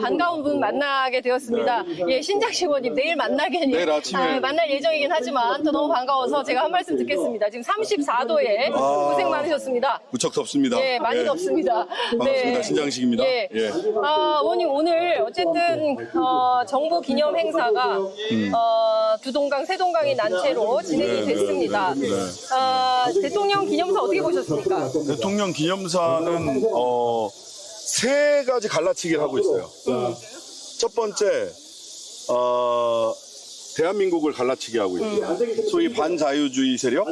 반가운 분 만나게 되었습니다. 예, 신장식 의원님 내일 만나긴 네. 내일 아침에. 만날 예정이긴 하지만 또 너무 반가워서 제가 한 말씀 듣겠습니다. 지금 34도에 아. 고생 많으셨습니다. 무척 덥습니다. 예, 많이 예. 덥습니다. 반갑습니다. 신장식입니다. 예. 예. 아, 의원님 오늘 어쨌든 어, 정부 기념 행사가 어, 두 동강, 세 동강이 난 채로 진행이 음. 네, 네, 됐습니다. 네, 네. 아, 대통령 기념사 어떻게 보셨습니까? 대통령 기념사는 어, 세 가지 갈라치기를 하고 있어요. 첫 번째, 어, 대한민국을 갈라치기 하고 있어요. 소위 반자유주의 세력,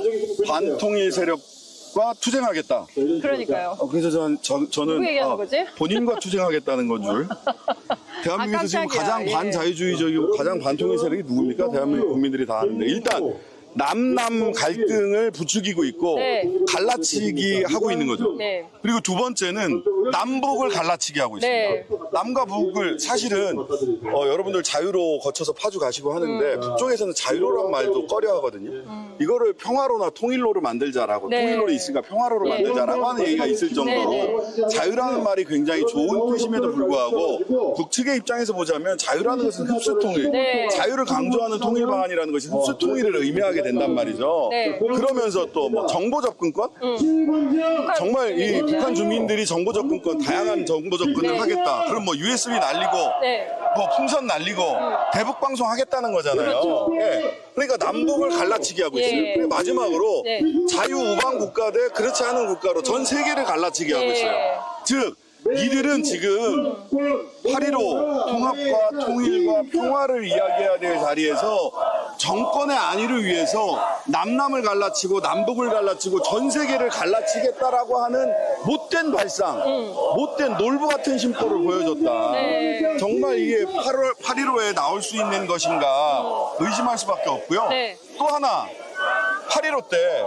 반통일 세력과 투쟁하겠다. 그러니까요. 어, 그래서 저, 저는 누구 얘기하는 거지? 본인과 투쟁하겠다는 건 줄. 대한민국에서 아, 지금 깜짝이야. 가장 예. 반자유주의적이고 가장 반통일 세력이 누굽니까? 대한민국 국민들이 다 아는데 일단 남남 갈등을 부추기고 있고 네. 갈라치기 하고 있는 거죠. 네. 그리고 두 번째는 남북을 갈라치기 하고 있습니다. 네. 남과 북을 사실은 어, 여러분들 자유로 거쳐서 파주 가시고 하는데 음. 북쪽에서는 자유로란 말도 꺼려하거든요. 이거를 평화로나 통일로로 만들자라고 네. 통일로로 있으니까 평화로로 네. 만들자라고 하는 얘기가 있을 정도로 자유라는 말이 굉장히 좋은 뜻임에도 불구하고 북측의 입장에서 보자면 자유라는 것은 흡수 통일, 네. 자유를 강조하는 통일 방안이라는 것이 흡수 통일을 의미하게 된단 말이죠. 네. 그러면서 또 뭐 정보 접근권, 정말 이 북한 주민들이 정보 접근권, 다양한 정보 접근을 네. 하겠다. 그럼 뭐 USB 날리고, 네. 뭐 풍선 날리고, 대북 방송 하겠다는 거잖아요. 그렇죠. 예. 그러니까 남북을 갈라치기 하고 있어요. 예. 그리고 마지막으로 네. 자유 우방 국가 대 그렇지 않은 국가로 전 세계를 갈라치기 하고 예. 있어요. 즉 이들은 지금 8.15 통합과 통일과 평화를 이야기해야 될 자리에서 정권의 안위를 위해서 남남을 갈라치고 남북을 갈라치고 전 세계를 갈라치겠다라고 하는 못된 발상, 못된 놀부 같은 심보를 보여줬다. 네. 정말 이게 8월 8.15에 나올 수 있는 것인가 의심할 수밖에 없고요. 네. 또 하나 8.15 때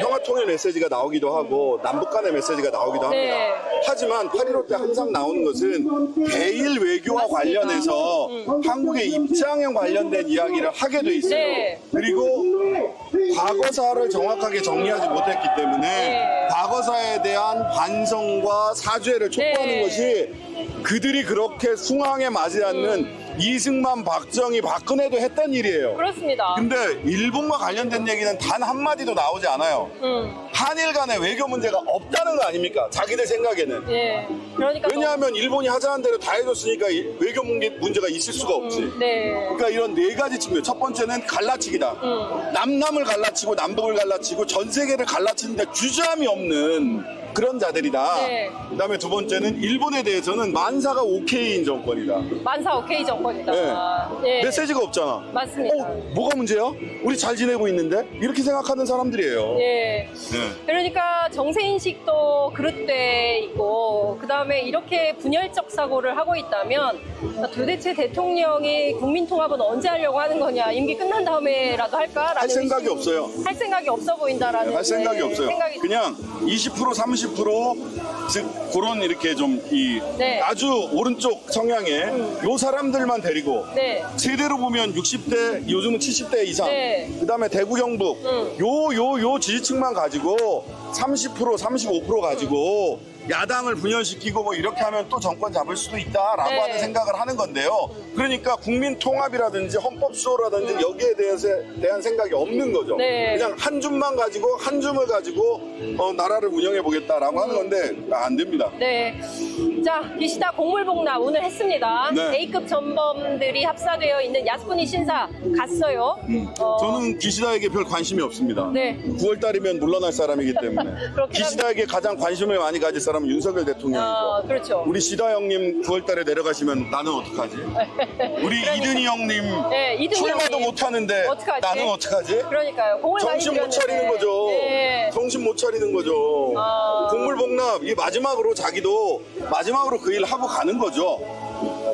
평화 통일 메시지가 나오기도 하고 남북 간의 메시지가 나오기도 합니다. 네. 하지만 8.15 때 항상 나오는 것은 대일 외교와 맞습니다. 관련해서 한국의 입장에 관련된 이야기를 하게 돼 있어요. 네. 그리고 과거사를 정확하게 정리하지 못했기 때문에 네. 과거사에 대한 반성과 사죄를 촉구하는 네. 것이 그들이 그렇게 숭앙에 맞지 않는 이승만, 박정희, 박근혜도 했던 일이에요. 그렇습니다. 근데 일본과 관련된 얘기는 단 한마디도 나오지 않아요. 음, 한일 간의 외교 문제가 없다는 거 아닙니까? 자기들 생각에는. 예. 그러니까 왜냐하면 일본이 하자는 대로 다 해줬으니까 이- 외교 문제, 문제가 있을 수가 없지. 또- 네. 그러니까 이런 네 가지 측면. 첫 번째는 갈라치기다. 음. 남남을 갈라치고 남북을 갈라치고 전 세계를 갈라치는데 주저함이 없는 그런 자들이다. 네. 그다음에 두 번째는 일본에 대해서는 만사가 오케이인 정권이다. 만사 오케이 정권이다. 예. 메시지가 없잖아. 맞습니다. 어, 뭐가 문제야? 우리 잘 지내고 있는데? 이렇게 생각하는 사람들이에요. 예. 네. 그러니까 정세 인식도 그릇돼 있고 그 다음에 이렇게 분열적 사고를 하고 있다면 도대체 대통령이 국민 통합은 언제 하려고 하는 거냐 임기 끝난 다음에라도 할까라는 할 생각이 없어요. 할 생각이 없어 보인다라는 할 생각이 네, 없어요. 생각이 그냥 20% 30%즉 그런 이렇게 좀 이 네. 아주 오른쪽 성향의 요 사람들만 데리고 네. 세대로 보면 60대 요즘은 70대 이상 네. 그다음에 대구 경북 음. 요요요 지지층만 가지고 30% 35% 가지고 야당을 분열시키고 뭐 이렇게 하면 또 정권 잡을 수도 있다라고 네. 하는 생각을 하는 건데요. 그러니까 국민 통합이라든지 헌법 수호라든지 여기에 대해서 대한 생각이 없는 거죠. 음. 네. 그냥 한 줌만 가지고 한 줌을 가지고 어, 나라를 운영해 보겠다라고 하는 건데 안 됩니다. 네. 자, 기시다 공물복납 오늘 했습니다. 네. A급 전범들이 합사되어 있는 야스쿠니 신사 갔어요. 어, 저는 기시다에게 별 관심이 없습니다. 네. 9월 달이면 물러날 사람이기 때문에 기시다에게 가장 관심을 많이 가질 사람은 윤석열 대통령이죠. 어, 그렇죠. 우리 시다 형님 9월 달에 내려가시면 나는 어떡하지? 우리 이든희 형님 네, 이든희 출마도 형님. 못 하는데 어떡하지? 나는 어떡하지? 그러니까요. 공을 많이 정신 못 들였는데. 차리는 거죠. 네. 정신 못 차리는 거죠. 아. 공물복납 이 마지막으로 자기도 마지막으로 그 일 하고 가는 거죠.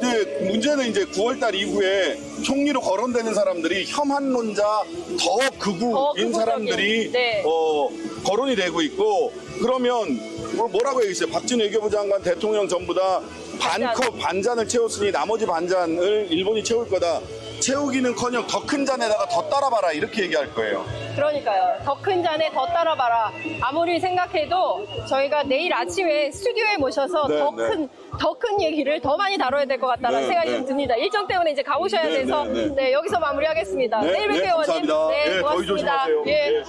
근데 문제는 이제 9월달 이후에 총리로 거론되는 사람들이 혐한론자 더 더 극우인 극우적인, 사람들이 네. 어, 거론이 되고 있고 그러면 뭐- 뭐라고 얘기했어요? 박진 외교부 장관 대통령 전부 다 반컵 반잔을 채웠으니 나머지 반잔을 일본이 채울 거다. 채우기는커녕 더 큰 잔에다가 더 따라봐라 이렇게 얘기할 거예요. 그러니까요. 더 큰 잔에 더 따라봐라. 아무리 생각해도 저희가 내일 아침에 스튜디오에 모셔서 네, 더 네. 큰, 더큰 얘기를 더 많이 다뤄야 될 것 같다는 네, 생각이 네. 좀 듭니다. 일정 때문에 이제 가보셔야 네, 돼서 네, 네. 네, 여기서 마무리하겠습니다. 네, 내일 네, 뵐게요, 원님. 감사합니다. 네, 예, 더위 고맙습니다. 예. 예.